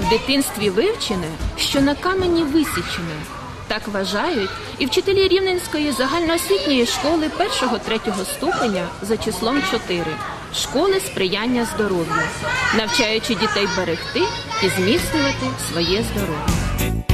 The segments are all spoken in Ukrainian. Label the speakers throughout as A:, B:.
A: В дитинстві вивчене, що на камені висічене. Так вважають і вчителі Рівненської загальноосвітньої школи 1-3 ступеня за числом 4 школи сприяння здоров'ю, навчаючи дітей берегти і зміцнювати своє здоров'я.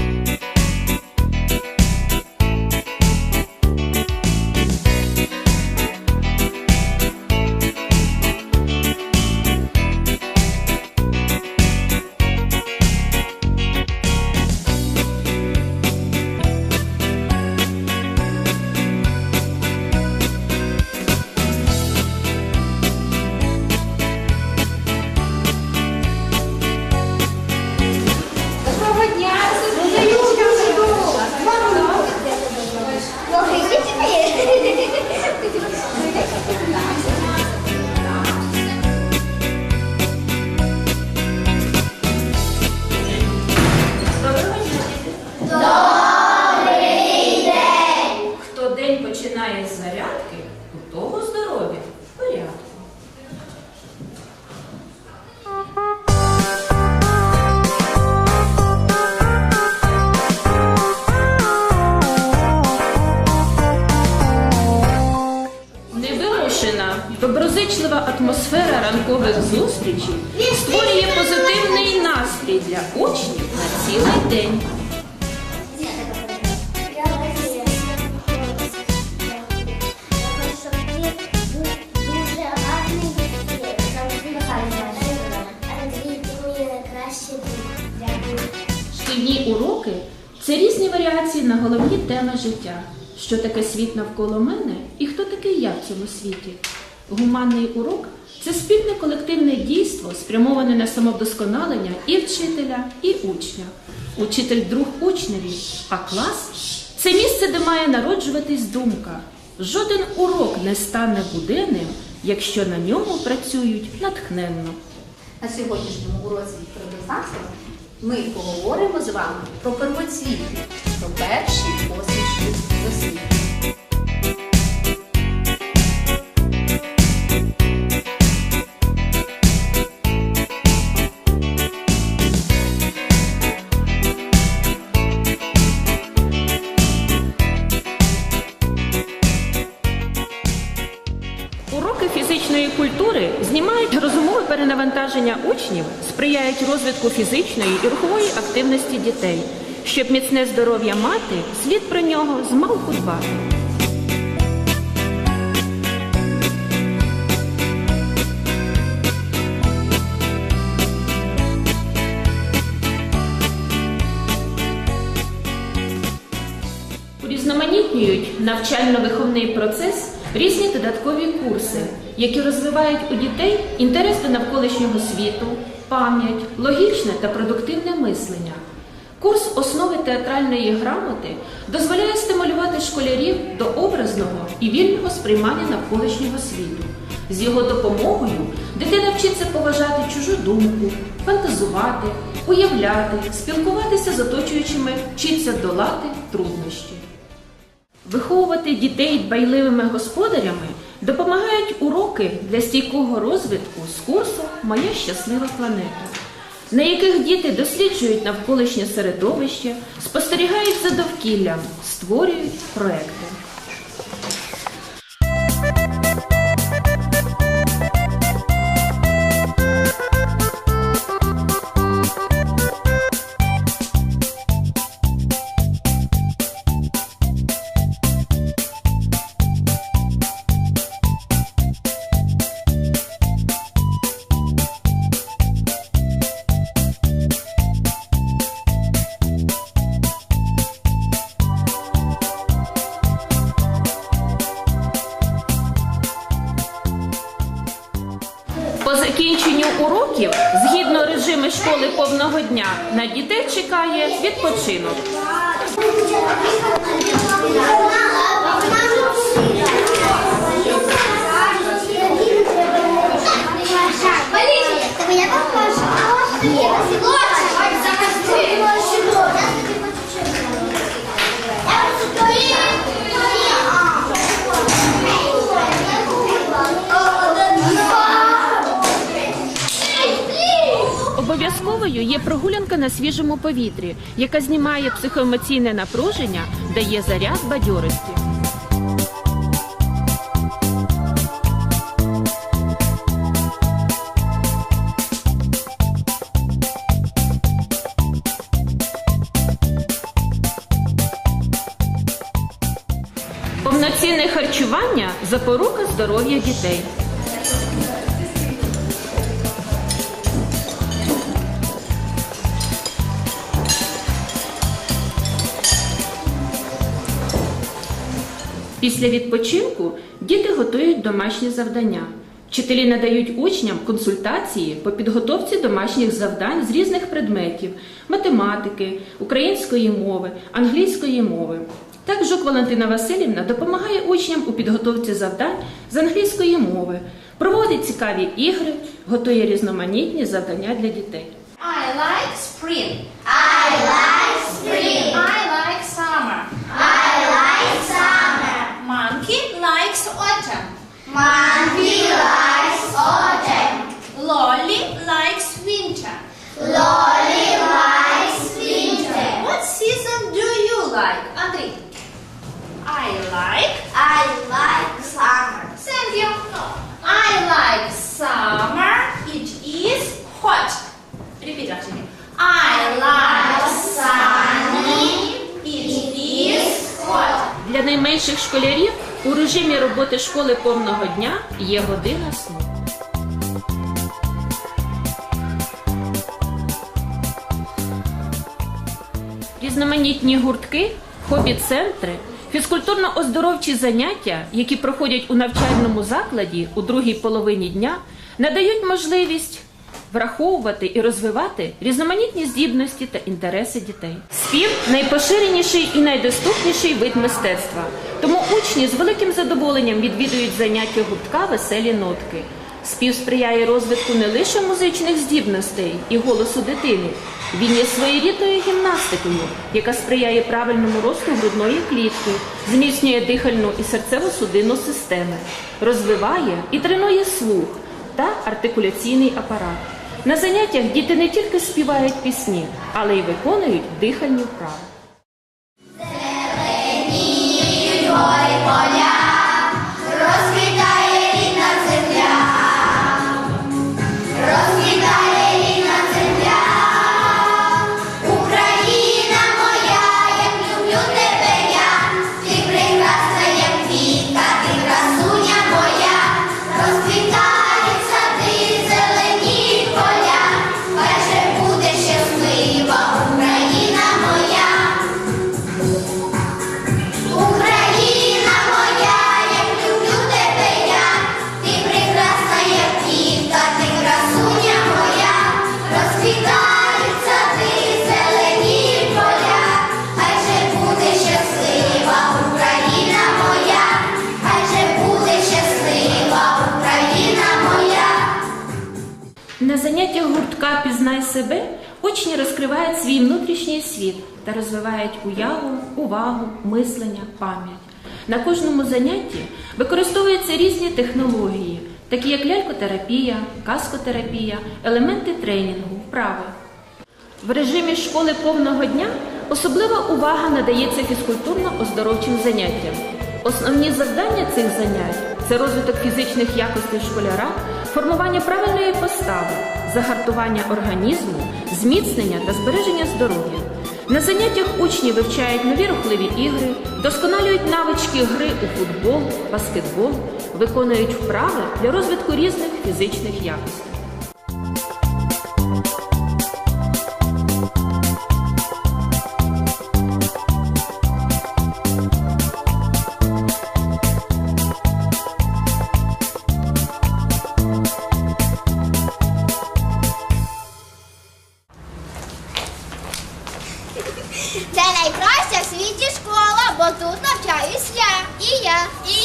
A: Атмосфера ранкових зустрічей створює позитивний настрій для учнів на цілий день. Шкільні уроки це різні варіації на головні теми життя. Що таке світ навколо мене і хто такий я в цьому світі? Гуманний урок це спільне колективне дійство, спрямоване на самовдосконалення і вчителя, і учня. Учитель друг учневі, а клас це місце, де має народжуватись думка. Жоден урок не стане буденним, якщо на ньому працюють натхненно.
B: На сьогоднішньому уроці природознавства ми поговоримо з вами про первоцвіти, про перші посмішки до
A: розумове перенавантаження учнів, сприяють розвитку фізичної і рухової активності дітей. Щоб міцне здоров'я мати, слід про нього змалку дбати. Урізноманітнюють навчально-виховний процес різні додаткові курси, які розвивають у дітей інтерес до навколишнього світу, пам'ять, логічне та продуктивне мислення. Курс основи театральної грамоти дозволяє стимулювати школярів до образного і вільного сприймання навколишнього світу. З його допомогою дитина вчиться поважати чужу думку, фантазувати, уявляти, спілкуватися з оточуючими, вчиться долати труднощі. Виховувати дітей дбайливими господарями допомагають уроки для стійкого розвитку з курсу Моя щаслива планета, на яких діти досліджують навколишнє середовище, спостерігають за довкіллям, створюють проекти. Закінченню уроків, згідно режиму школи повного дня, на дітей чекає відпочинок.
C: Я
A: Важливою є прогулянка на свіжому повітрі, яка знімає психоемоційне напруження, дає заряд бадьорості. Повноцінне харчування запорука здоров'я дітей. Після відпочинку діти готують домашні завдання. Вчителі надають учням консультації по підготовці домашніх завдань з різних предметів математики, української мови, англійської мови. Так Жук Валентина Васильівна допомагає учням у підготовці завдань з англійської мови, проводить цікаві ігри, готує різноманітні завдання для дітей.
B: I like spring.
C: I like spring.
B: I
A: у режимі роботи школи повного дня є година сну. Різноманітні гуртки, хобі-центри, фізкультурно-оздоровчі заняття, які проходять у навчальному закладі у другій половині дня, надають можливість враховувати і розвивати різноманітні здібності та інтереси дітей. Спів найпоширеніший і найдоступніший вид мистецтва. Тому учні з великим задоволенням відвідують заняття гуртка веселі нотки. Спів сприяє розвитку не лише музичних здібностей і голосу дитини. Він є своєрідною гімнастикою, яка сприяє правильному росту грудної клітки, зміцнює дихальну і серцево-судинну системи, розвиває і тренує слух та артикуляційний апарат. На заняттях діти не тільки співають пісні, але й виконують дихальні вправи.
C: Розквітає
A: себе учні розкривають свій внутрішній світ та розвивають уяву, увагу, мислення, пам'ять. На кожному занятті використовуються різні технології, такі як лялькотерапія, каскотерапія, елементи тренінгу, вправи. В режимі школи повного дня особлива увага надається фізкультурно-оздоровчим заняттям. Основні завдання цих занять це розвиток фізичних якостей школяра, формування правильної постави, загартування організму, зміцнення та збереження здоров'я. На заняттях учні вивчають нові рухливі ігри, досконалюють навички гри у футбол, баскетбол, виконують вправи для розвитку різних фізичних якостей.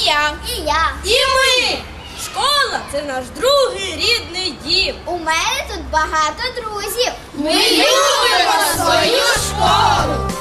C: І я. І я. І
D: ми. Школа це наш другий рідний дім.
C: У мене тут багато друзів.
D: Ми любимо свою школу.